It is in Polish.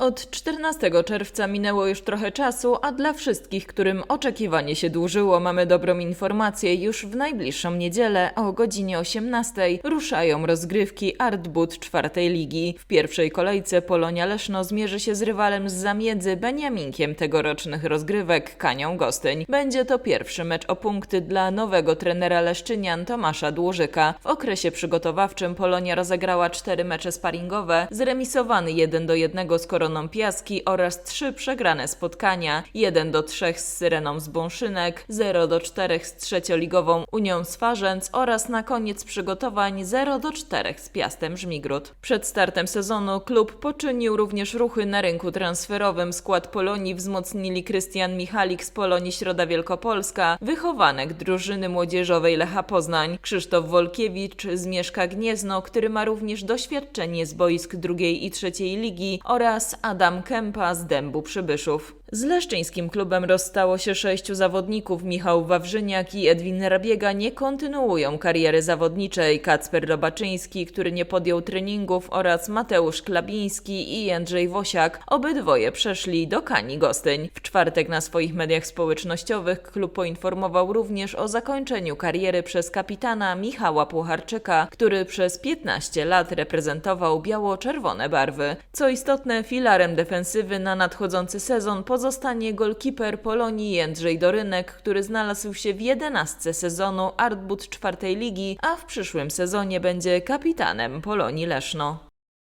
Od 14 czerwca minęło już trochę czasu, a dla wszystkich, którym oczekiwanie się dłużyło, mamy dobrą informację. Już w najbliższą niedzielę o godzinie 18 ruszają rozgrywki Artbud czwartej ligi. W pierwszej kolejce Polonia Leszno zmierzy się z rywalem z zamiedzy Beniaminkiem tegorocznych rozgrywek Kanią Gostyń. Będzie to pierwszy mecz o punkty dla nowego trenera Leszczynian Tomasza Dłużyka. W okresie przygotowawczym Polonia rozegrała cztery mecze sparingowe, zremisowany 1 do 1 z Koroną Piaski oraz trzy przegrane spotkania 1 do 3 z Syreną z Bąszynek, 0 do 4 z trzecioligową Unią Swarzędz oraz na koniec przygotowań 0 do 4 z Piastem Żmigród. Przed startem sezonu klub poczynił również ruchy na rynku transferowym. Skład Polonii wzmocnili Krystian Michalik z Polonii Środa Wielkopolska, wychowanek drużyny młodzieżowej Lecha Poznań, Krzysztof Wolkiewicz z Mieszka Gniezno, który ma również doświadczenie z boisk drugiej i trzeciej ligi oraz Adam Kępa z Dębu Przybyszów. Z leszczyńskim klubem rozstało się sześciu zawodników. Michał Wawrzyniak i Edwin Rabiega nie kontynuują kariery zawodniczej. Kacper Robaczyński, który nie podjął treningów oraz Mateusz Klabiński i Jędrzej Wosiak, obydwoje przeszli do Kani Gostyń. W czwartek na swoich mediach społecznościowych klub poinformował również o zakończeniu kariery przez kapitana Michała Pucharczyka, który przez 15 lat reprezentował biało-czerwone barwy. Co istotne, filarem defensywy na nadchodzący sezon pozostanie golkiper Polonii Jędrzej Dorynek, który znalazł się w 11 sezonu Artbud czwartej ligi, a w przyszłym sezonie będzie kapitanem Polonii Leszno.